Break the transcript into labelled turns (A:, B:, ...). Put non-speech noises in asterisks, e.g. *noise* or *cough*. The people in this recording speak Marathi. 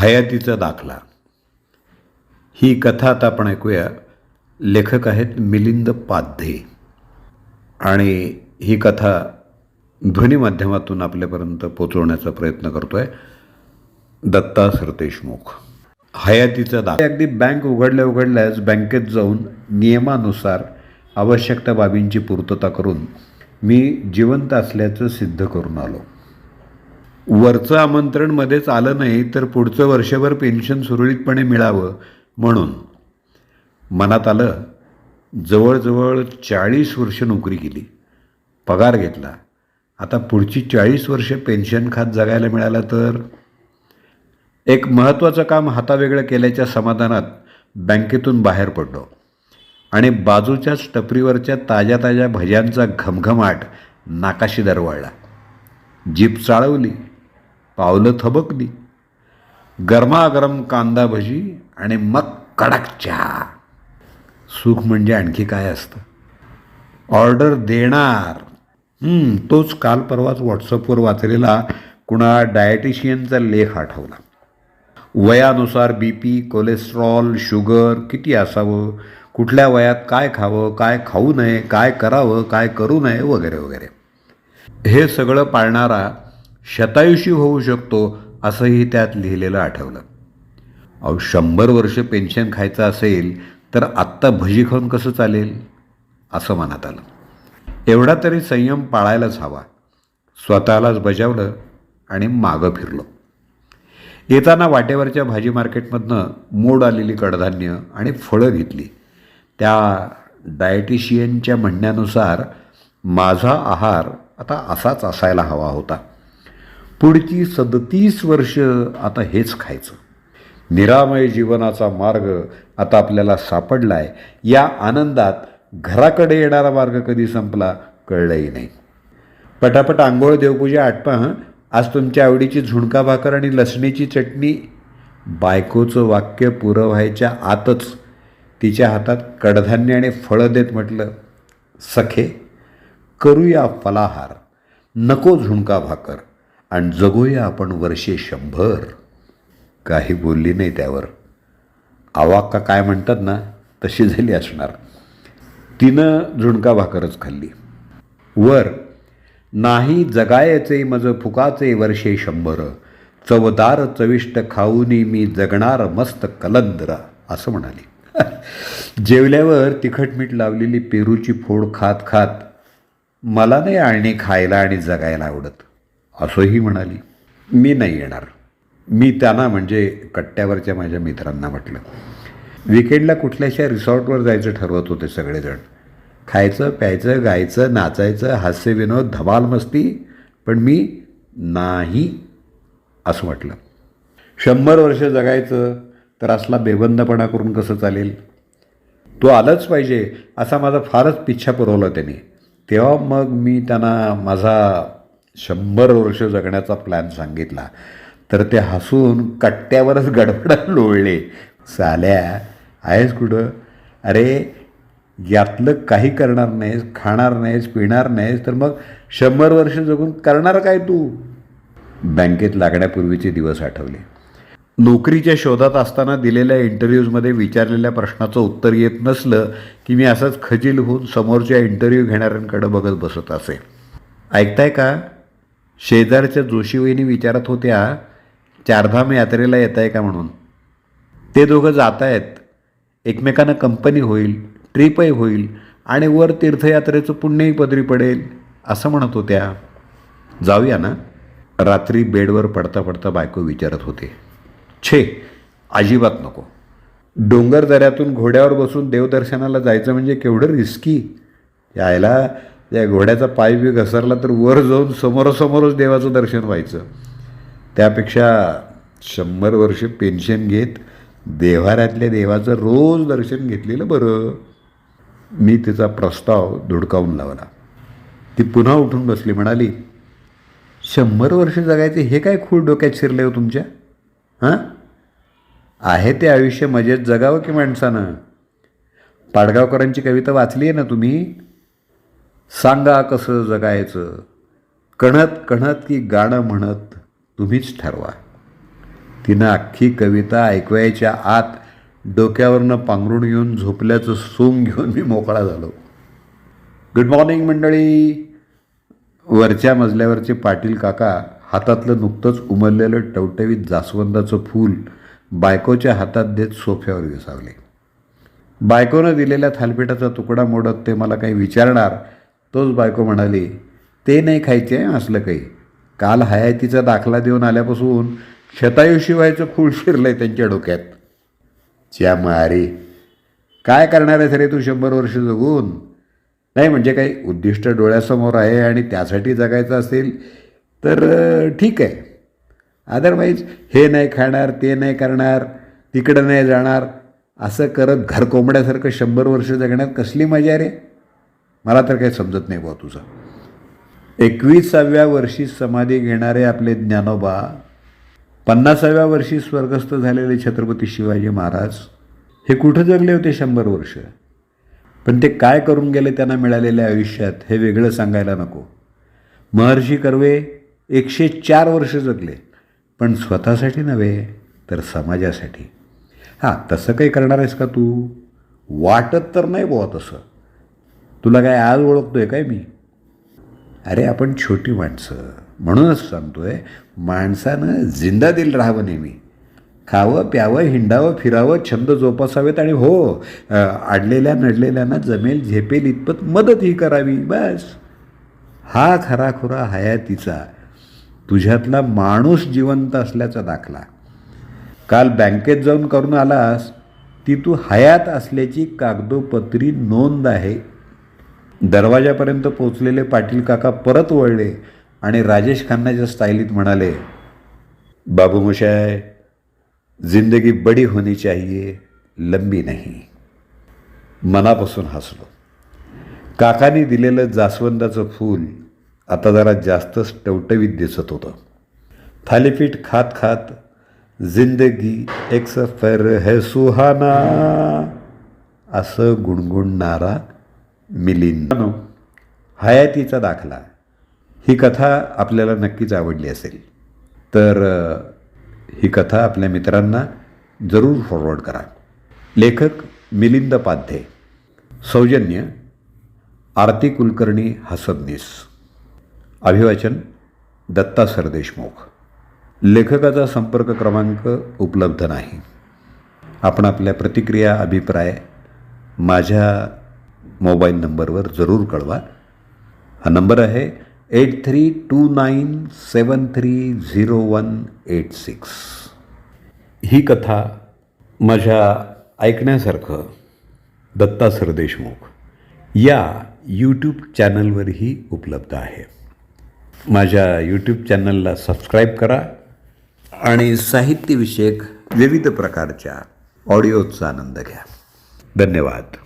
A: हयातीचा दाखला. ही कथा आता आपण ऐकूया. लेखक आहेत मिलिंद पाध्ये आणि ही कथा ध्वनी माध्यमातून आपल्यापर्यंत पोचवण्याचा प्रयत्न करतो आहे दत्ता सरदेशमुख. हयातीचा दाखला अगदी बँक उघडल्या उघडल्याच बँकेत जाऊन नियमानुसार आवश्यक त्या बाबींची पूर्तता करून मी जिवंत असल्याचं सिद्ध करून आलो. वरचं आमंत्रण मध्येच आलं नाही तर पुढचं वर्षभर पेन्शन सुरळीतपणे मिळावं म्हणून. मनात आलं जवळजवळ चाळीस वर्ष नोकरी केली पगार घेतला. आता पुढची चाळीस वर्ष पेन्शन खात जगायला मिळालं तर? एक महत्त्वाचं काम हातावेगळं केल्याच्या समाधानात बँकेतून बाहेर पडलो. आणि बाजूच्याच टपरीवरच्या ताज्या ताज्या भज्यांचा घमघमाट नाकाशी दरवळला. जीप चाळवली पावलं थबकली. गरमागरम कांदा भजी आणि मग कडक चहा. सुख म्हणजे आणखी काय असतं? ऑर्डर देणार. तोच काल परवाच व्हॉट्सअपवर वाचलेला कुणा डायटिशियनचा लेख आठवला. वयानुसार बी पी कोलेस्ट्रॉल शुगर किती असावं? कुठल्या वयात काय खावं? काय खाऊ नये? काय करावं? काय करू नये? वगैरे वगैरे. हे सगळं पाळणारा शतायुषी होऊ शकतो असंही त्यात लिहिलेलं आठवलं. अहो शंभर वर्ष पेन्शन खायचं असेल तर आत्ता भजी खाऊन कसं चालेल? असं मनात आलं. एवढा तरी संयम पाळायलाच हवा. स्वतःलाच बजावलं आणि मागं फिरलो. येताना वाटेवरच्या भाजी मार्केटमधनं मोड आलेली कडधान्य आणि फळं घेतली. त्या डायटिशियनच्या म्हणण्यानुसार माझा आहार आता असाच असायला हवा होता. पुढची सदतीस वर्ष आता हेच खायचं. निरामय जीवनाचा मार्ग आता आपल्याला सापडलाय. या आनंदात घराकडे येणारा मार्ग कधी संपला कळलंही नाही. पटापट आंघोळ देवपूजा आटपा हं? आज तुमच्या आवडीची झुणका भाकर आणि लसणीची चटणी. बायकोचं वाक्य पुरं व्हायच्या आतच तिच्या हातात कडधान्य आणि फळं देत म्हटलं सखे करूया फलाहार. नको झुणका भाकर. आणि जगूया आपण वर्षे शंभर. काही बोलली नाही त्यावर. आवाक्का काय म्हणतात ना तशी झाली असणार. तिनं झुणका भाकरच खाल्ली. वर नाही जगायचे मज फुकाचे वर्षे शंभर. चवदार चविष्ट खाऊनी मी जगणार मस्त कलंदरा असं म्हणाली. *laughs* जेवल्यावर तिखट मीठ लावलेली पेरूची फोड खात खात मला नाही आळणी खायला आणि जगायला आवडत. असंही म्हणाली मी नाही येणार. मी त्यांना म्हणजे कट्ट्यावरच्या माझ्या मित्रांना म्हटलं. विकेंडला कुठल्याशा रिसॉर्टवर जायचं ठरवत होते सगळेजण. खायचं प्यायचं गायचं नाचायचं हास्यविनोद धमाल मस्ती पण मी नाही असं म्हटलं. शंभर वर्ष जगायचं तर असला बेबंदपणा करून कसं चालेल? तो आलंच पाहिजे असा माझा फारच पिच्छा पुरवला त्याने. तेव्हा मग मी त्यांना माझा शंभर वर्ष जगण्याचा प्लॅन सांगितला. तर ते हसून कट्ट्यावरच गडबडा लोळले. साल्या आहेस कुठं? अरे यातलं काही करणार नाहीस खाणार नाहीस पिणार नाहीस तर मग शंभर वर्ष जगून करणार काय तू? बँकेत लागण्यापूर्वीचे दिवस आठवले. नोकरीच्या शोधात असताना दिलेल्या इंटरव्ह्यूजमध्ये विचारलेल्या प्रश्नाचं उत्तर येत नसलं की मी असंच खजील होऊन समोरच्या इंटरव्ह्यू घेणाऱ्यांकडे बघत बसत असे. ऐकताय का? शेजारच्या जोशीवहिनी विचारत होत्या चारधाम यात्रेला येत आहे का म्हणून? ते दोघं जात आहेत एकमेकांना कंपनी होईल ट्रिपही होईल आणि वर तीर्थयात्रेचं पुण्यही पदरी पडेल असं म्हणत होत्या. जाऊया ना. रात्री बेडवर पडता पडता बायको विचारत होते. छे अजिबात नको. डोंगर दऱ्यातून घोड्यावर बसून देवदर्शनाला जायचं म्हणजे केवढं रिस्की यायला या घोड्याचा पाय बी घसरला तर वर जाऊन समोरासमोरच देवाचं दर्शन व्हायचं. त्यापेक्षा शंभर वर्ष पेन्शन घेत देव्हाऱ्यातल्या देवाचं रोज दर्शन घेतलेलं बरं. मी तिचा प्रस्ताव धुडकावून लावला. ती पुन्हा उठून बसली म्हणाली शंभर वर्ष जगायचे हे काय खूळ डोक्यात शिरले हो तुमच्या? हां? आहे ते आयुष्य मजेत जगावं की माणसानं? पाडगावकरांची कविता वाचली आहे ना तुम्ही? सांगा कसं जगायचं? कणत कणत की गाणं म्हणत तुम्हीच ठरवा. तिनं अख्खी कविता ऐकवायच्या आत डोक्यावरनं पांघरून घेऊन झोपल्याचं सोंग घेऊन मी मोकळा झालो. गुड मॉर्निंग मंडळी. वरच्या मजल्यावरचे पाटील काका हातातलं नुकतंच उमललेलं टवटवीत जास्वंदाचं फूल बायकोच्या हातात देत सोफ्यावर विसावले. बायकोनं दिलेल्या थालपिठाचा तुकडा मोडत ते मला काही विचारणार तोच बायको म्हणाली ते नाही खायचे असलं काही. काल हयातीचा दाखला देऊन आल्यापासून शतायू शिवायचं फूल शिरलंय त्यांच्या डोक्यात. च्या मारी. काय करणार आहेस रे तू शंभर वर्ष जगून? नाही म्हणजे काही उद्दिष्ट डोळ्यासमोर आहे आणि त्यासाठी जगायचं असेल तर ठीक आहे. अदरवाईज हे नाही खाणार ते नाही करणार तिकडं नाही जाणार असं करत घर कोंबड्यासारखं शंभर वर्ष जगण्यात कसली मजा रे? मला तर काही समजत नाही बुवा तुझं. एकविसाव्या वर्षी समाधी घेणारे आपले ज्ञानोबा पन्नासाव्या वर्षी स्वर्गस्थ झालेले छत्रपती शिवाजी महाराज हे कुठं जगले होते शंभर वर्ष? पण ते काय करून गेले त्यांना मिळालेल्या आयुष्यात हे वेगळं सांगायला नको. महर्षी कर्वे एकशे चार वर्ष जगले पण स्वतःसाठी नव्हे तर समाजासाठी. हां तसं काही करणार आहेस का तू? वाटत तर नाही बुवा तसं. तुला काय आज ओळखतोय काय मी? अरे आपण छोटी माणसं. म्हणूनच सांगतोय माणसानं जिंदा दिल राहावं नेहमी. खावं प्यावं हिंडावं फिरावं छंद जोपासावेत आणि हो आडलेल्या नडलेल्यांना जमेल झेपेल इतपत मदतही करावी बस. हा खराखुरा हयातीचा तुझ्यातला माणूस जिवंत असल्याचा दाखला. काल बँकेत जाऊन करून आलास ती तू हयात असल्याची कागदोपत्री नोंद आहे. दरवाजापर्यंत पोचलेले पाटील काका परत वळले आणि राजेश खन्नाच्या स्टाईलीत म्हणाले बाबू मुशाय जिंदगी बडी होनी चाहिए लंबी नाही. मनापासून हसलो. काकाने दिलेलं जास्वंदाचं फूल आता जरा जास्तच टवटवीत दिसत होतं. थालीपीठ खात खात जिंदगी एक सफर है सुहाना असं गुणगुणणारा मिलिंद. हयातीचा दाखला. ही कथा आपल्याला नक्कीच आवडली असेल. तर ही कथा आपल्या मित्रांना जरूर फॉरवर्ड करा. लेखक मिलिंद पाध्ये. सौजन्य आरती कुलकर्णी हसबनीस. अभिवाचन दत्ता सरदेशमुख. लेखकाचा संपर्क क्रमांक उपलब्ध नाही. आपण आपल्या प्रतिक्रिया अभिप्राय माझ्या मोबाईल नंबरवर जरूर कळवा. हा नंबर आहे eight three two nine seven three zero one eight six. ही कथा माझ्या ऐकण्यासारखं दत्ता सरदेशमुख या यूट्यूब चॅनलवरही उपलब्ध आहे. माझ्या यूट्यूब चॅनलला सबस्क्राईब करा आणि साहित्यविषयक विविध प्रकारच्या ऑडिओचा आनंद घ्या. धन्यवाद.